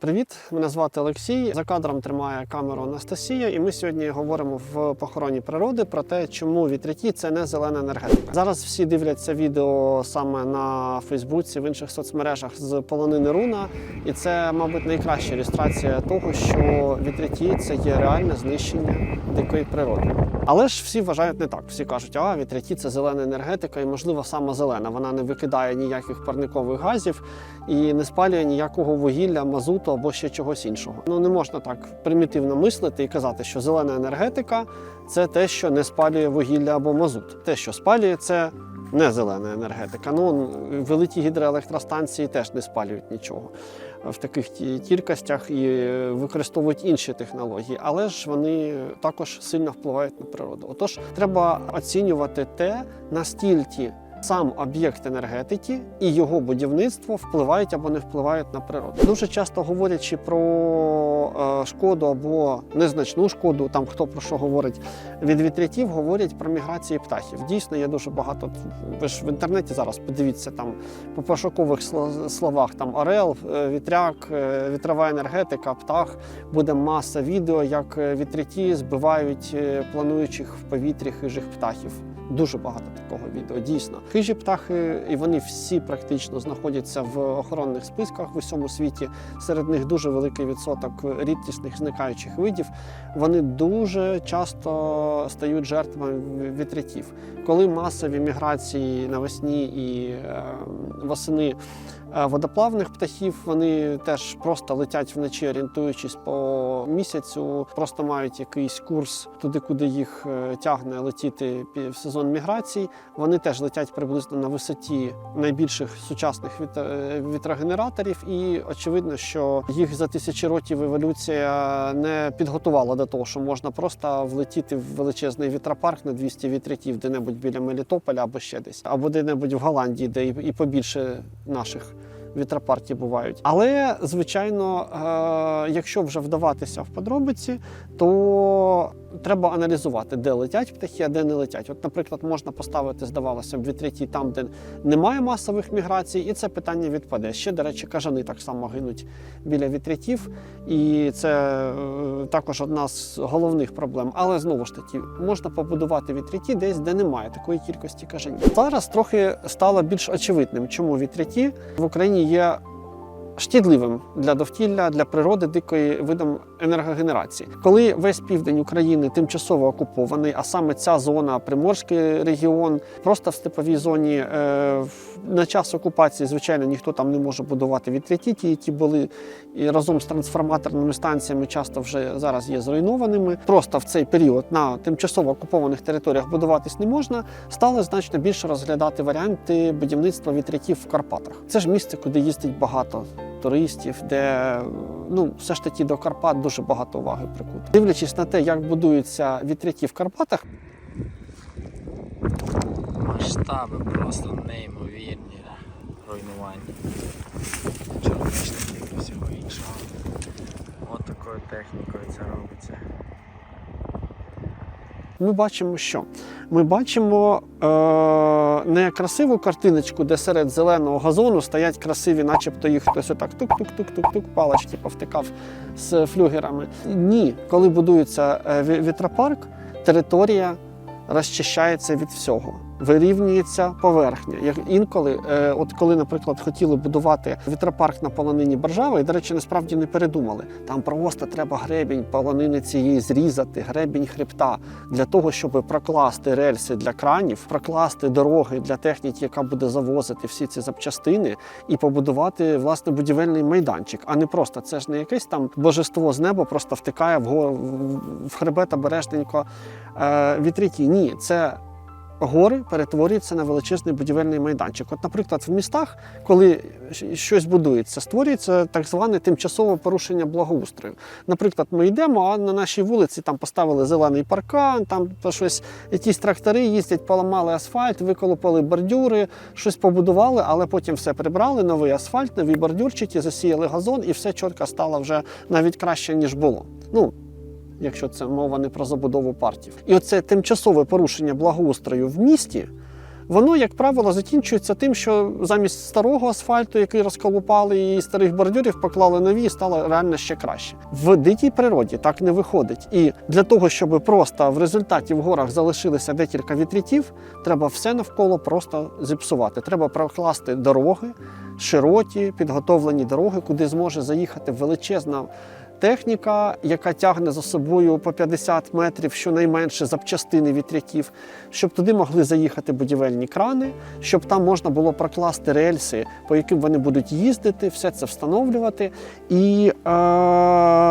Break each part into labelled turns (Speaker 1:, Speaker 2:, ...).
Speaker 1: Привіт, мене звати Олексій. За кадром тримає камеру Анастасія, і ми сьогодні говоримо в похороні природи про те, чому вітряки це не зелена енергетика. Зараз всі дивляться відео саме на Фейсбуці, в інших соцмережах з полонини руна, і це, мабуть, найкраща ілюстрація того, що вітряки це є реальне знищення дикої природи. Але ж всі вважають не так. Всі кажуть, а вітряки це зелена енергетика, і можливо саме зелена. Вона не викидає ніяких парникових газів і не спалює ніякого вугілля, мазуту або ще чогось іншого. Ну не можна так примітивно мислити і казати, що зелена енергетика це те, що не спалює вугілля або мазут. Те, що спалює, це не зелена енергетика. Ну великі гідроелектростанції теж не спалюють нічого в таких кількостях і використовують інші технології, але ж вони також сильно впливають на природу. Отож, треба оцінювати те, настільки сам об'єкт енергетики і його будівництво впливають або не впливають на природу. Дуже часто говорячи про е, шкоду або незначну шкоду, там хто про що говорить від вітряків, говорять про міграції птахів. Дійсно, є дуже багато. Ви ж в інтернеті зараз подивіться там по пошукових словах там орел, е, вітряк, е, вітрова енергетика, птах. Буде маса відео, як вітряки збивають плануючих в повітрі хижих птахів. Дуже багато такого відео. Дійсно, хижі птахи, і вони всі практично знаходяться в охоронних списках в усьому світі. Серед них дуже великий відсоток рідкісних зникаючих видів. Вони дуже часто стають жертвами вітряків. Коли масові міграції навесні і е, восени водоплавних птахів, вони теж просто летять вночі, орієнтуючись по місяцю, просто мають якийсь курс туди, куди їх е, тягне летіти в сезон міграцій. Вони теж летять приблизно на висоті найбільших сучасних е, вітрогенераторів, і очевидно, що їх за тисячі років еволюція не підготувала до того, що можна просто влетіти в величезний вітропарк на 200 вітряків де-небудь біля Мелітополя або ще десь, або де-небудь в Голландії, де і побільше наших. Вітропарків бувають, але звичайно, е, якщо вже вдаватися в подробиці, то треба аналізувати, де летять птахи, а де не летять. От, наприклад, можна поставити, здавалося б, вітряки там, де немає масових міграцій, і це питання відпаде. Ще, до речі, кажани так само гинуть біля вітряків, і це е, також одна з головних проблем. Але знову ж таки, можна побудувати вітряки десь, де немає такої кількості кажанів. Зараз трохи стало більш очевидним, чому вітряки в Україні є шкідливим для довкілля, для природи дикої видом енергогенерації. Коли весь південь України тимчасово окупований, а саме ця зона, Приморський регіон, просто в степовій зоні е, на час окупації, звичайно, ніхто там не може будувати вітряки, ті, які були і разом з трансформаторними станціями, часто вже зараз є зруйнованими. Просто в цей період на тимчасово окупованих територіях будуватись не можна. Стали значно більше розглядати варіанти будівництва вітряків в Карпатах. Це ж місце, куди їздить багато туристів, де ну все ж таки до Карпат дуже багато уваги прикуто. Дивлячись на те, як будуються вітряки в Карпатах,
Speaker 2: Масштаби просто неймовірні руйнування. Чорничників і всього іншого. От такою технікою це робиться.
Speaker 1: Ми бачимо, що ми бачимо е, не красиву картиночку, де серед зеленого газону стоять красиві, начебто їх хтось отак тук-тук-тук-тук-тук палочки повтикав з флюгерами. Ні, коли будується е, вітропарк, територія розчищається від всього. Вирівнюється поверхня. Як інколи, е, от коли, наприклад, хотіли будувати вітропарк на полонині Боржави, і, до речі, насправді не передумали. Там просто треба гребінь полонини цієї зрізати, гребінь хребта для того, щоб прокласти рельси для кранів, прокласти дороги для техніки, яка буде завозити всі ці запчастини, і побудувати власне будівельний майданчик, а не просто це ж не якесь там божество з неба, просто втикає в, го- в- в хребет обережненько е, вітряки. Ні, це гори перетворюються на величезний будівельний майданчик. От, наприклад, в містах, коли щось будується, створюється так зване тимчасове порушення благоустрою. Наприклад, ми йдемо, а на нашій вулиці там поставили зелений паркан, там щось, якісь трактори їздять, поламали асфальт, виколупали бордюри, щось побудували, але потім все прибрали, новий асфальт, нові бордюрчики, засіяли газон, і все чітко стало вже навіть краще, ніж було. Ну, якщо це мова не про забудову парків. І оце тимчасове порушення благоустрою в місті Воно, як правило, закінчується тим, що замість старого асфальту, який розколупали, і старих бордюрів поклали нові, і стало реально ще краще. В дикій природі так не виходить. І для того, щоб просто в результаті в горах залишилися декілька вітряків, треба все навколо просто зіпсувати. Треба прокласти дороги, широкі, підготовлені дороги, куди зможе заїхати величезна техніка, яка тягне за собою по 50 метрів щонайменше запчастини вітряків, щоб туди могли заїхати будівельні крани, щоб там можна було прокласти рельси, по яким вони будуть їздити, все це встановлювати. І е,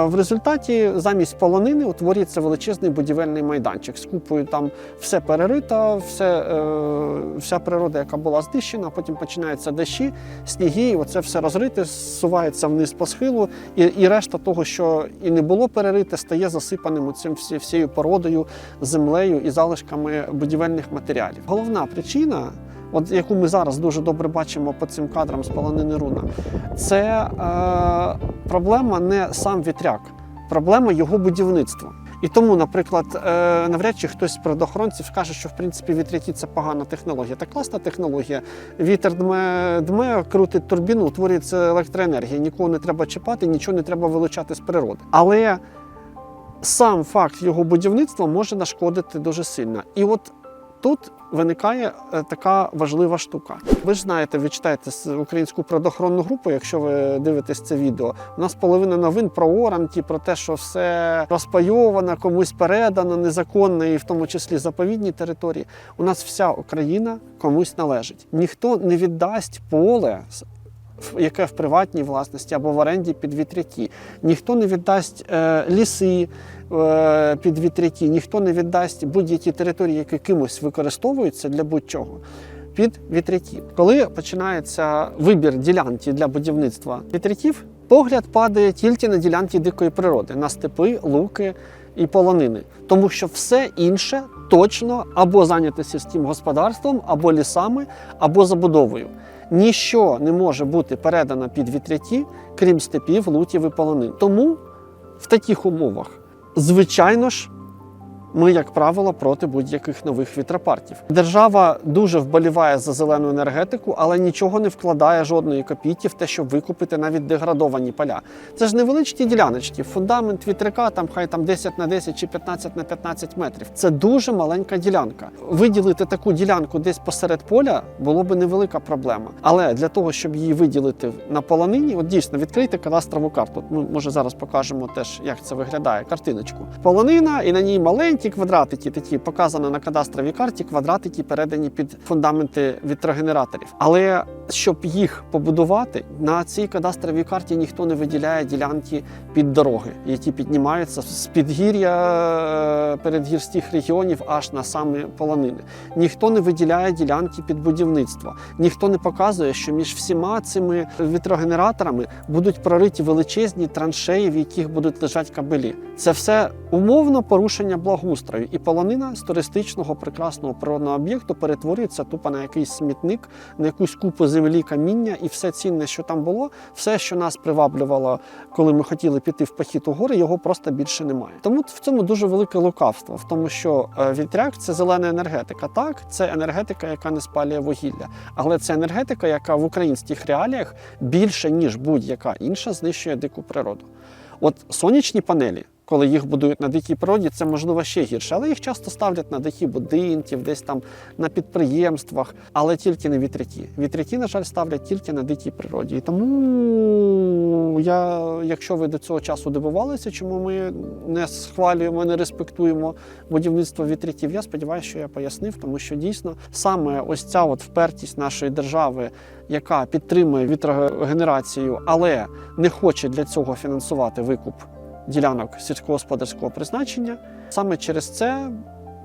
Speaker 1: в результаті замість полонини утворюється величезний будівельний майданчик з купою там все перерито, все, е, вся природа, яка була знищена, потім починаються дощі, сніги, і оце все розрите, зсувається вниз по схилу, і, і решта того, що і не було перерите, стає засипаним цим всі, всією породою, землею і залишками будівельних матеріалів. Головна причина. От яку ми зараз дуже добре бачимо по цим кадрам з полонини руна, це е, проблема не сам вітряк, проблема його будівництва. І тому, наприклад, е, навряд чи хтось з природоохоронців скаже, що в принципі вітряки це погана технологія. Та класна технологія. Вітер дме, дме, крутить турбіну, утворюється електроенергія. Нікого не треба чіпати, нічого не треба вилучати з природи. Але сам факт його будівництва може нашкодити дуже сильно. І от тут виникає е, така важлива штука. Ви ж знаєте, ви читаєте українську природоохоронну групу, якщо ви дивитесь це відео. У нас половина новин про оранті, про те, що все розпайовано, комусь передано, незаконно, і в тому числі заповідні території. У нас вся Україна комусь належить. Ніхто не віддасть поле. Яке в приватній власності або в оренді під вітряки. Ніхто не віддасть е, ліси е, під вітряки, ніхто не віддасть будь-які території, які кимось використовуються для будь-чого. Під вітряки. Коли починається вибір ділянки для будівництва вітряків, погляд падає тільки на ділянки дикої природи, на степи, луки і полонини. Тому що все інше точно або зайняте сільським господарством, або лісами, або забудовою. Ніщо не може бути передано під вітряки, крім степів, лутів і полонин. Тому в таких умовах, звичайно ж, ми, як правило, проти будь-яких нових вітропарків. Держава дуже вболіває за зелену енергетику, але нічого не вкладає жодної копійки в те, щоб викупити навіть деградовані поля. Це ж невеличкі діляночки. Фундамент вітряка там хай там 10 на 10 чи 15 на 15 метрів. Це дуже маленька ділянка. Виділити таку ділянку десь посеред поля було би невелика проблема. Але для того, щоб її виділити на полонині, от дійсно відкрийте кадастрову карту. Ми може зараз покажемо теж, як це виглядає. Картиночку. Полонина, і на ній маленькі квадратики, такі показано на кадастровій карті. Квадратики передані під фундаменти вітрогенераторів. Але щоб їх побудувати, на цій кадастровій карті ніхто не виділяє ділянки під дороги, які піднімаються з підгір'я е, передгірських регіонів аж на самі полонини. Ніхто не виділяє ділянки під будівництво. Ніхто не показує, що між всіма цими вітрогенераторами будуть прориті величезні траншеї, в яких будуть лежати кабелі. Це все умовно порушення благоустрою. І полонина з туристичного прекрасного природного об'єкту перетворюється тупо на якийсь смітник, на якусь купу землі, каміння, і все цінне, що там було, все, що нас приваблювало, коли ми хотіли піти в похід у гори, його просто більше немає. Тому в цьому дуже велике лукавство, в тому, що е, вітряк це зелена енергетика. Так, це енергетика, яка не спалює вугілля, але це енергетика, яка в українських реаліях більше ніж будь-яка інша знищує дику природу. От сонячні панелі. Коли їх будують на дикій природі, це можливо ще гірше, але їх часто ставлять на дахи будинків, десь там на підприємствах, але тільки не вітряки. Вітряки, на жаль, ставлять тільки на дикій природі. І тому я, якщо ви до цього часу дивувалися, чому ми не схвалюємо, не респектуємо будівництво вітряків, я сподіваюся, що я пояснив, тому що дійсно саме ось ця от впертість нашої держави, яка підтримує вітрогенерацію, але не хоче для цього фінансувати викуп ділянок сільськогосподарського призначення. Саме через це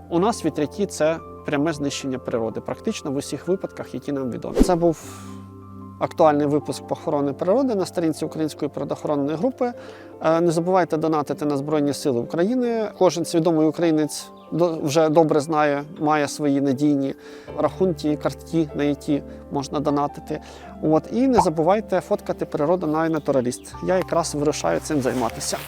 Speaker 1: у нас вітряки це пряме знищення природи, практично в усіх випадках, які нам відомі. Це був актуальний випуск похорони природи на сторінці Української природоохоронної групи. Е, Не забувайте донатити на Збройні Сили України. Кожен свідомий українець вже добре знає, має свої надійні рахунки, картки, на які можна донатити. От і не забувайте фоткати природу на натураліст. Я якраз вирушаю цим займатися.